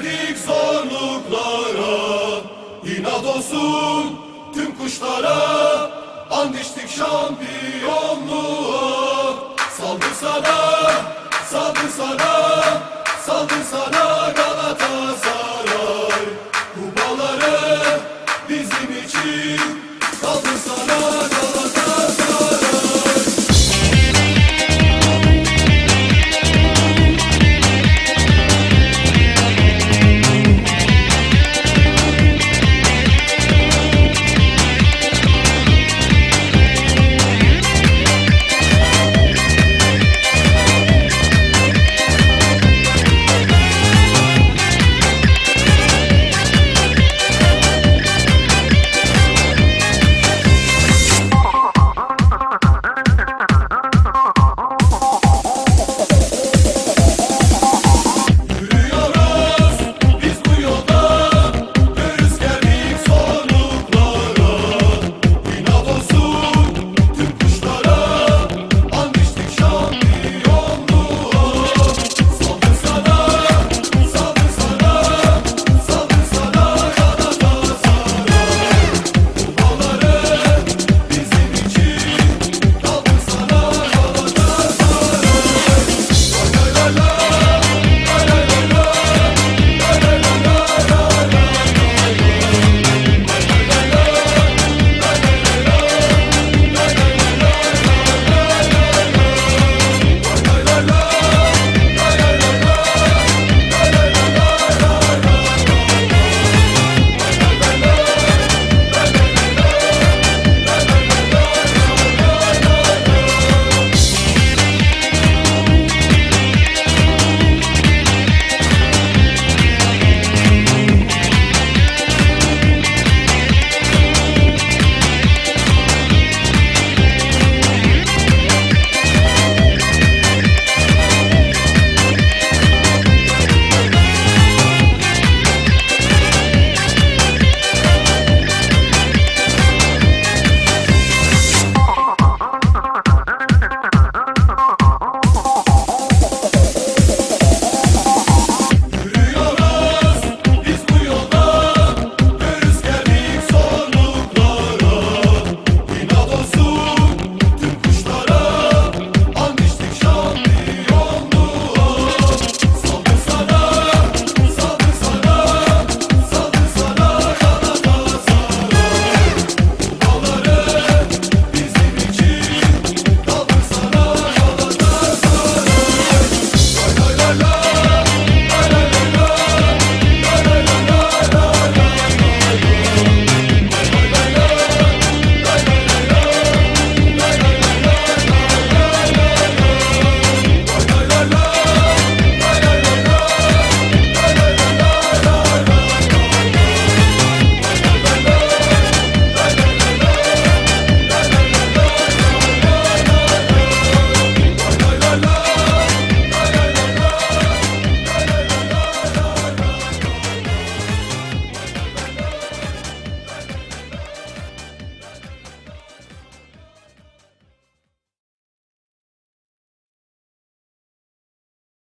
Girerdik zorluklara İnat olsun tüm kuşlara. And içtik şampiyonluğa Saldır sana, saldır sana Saldır sana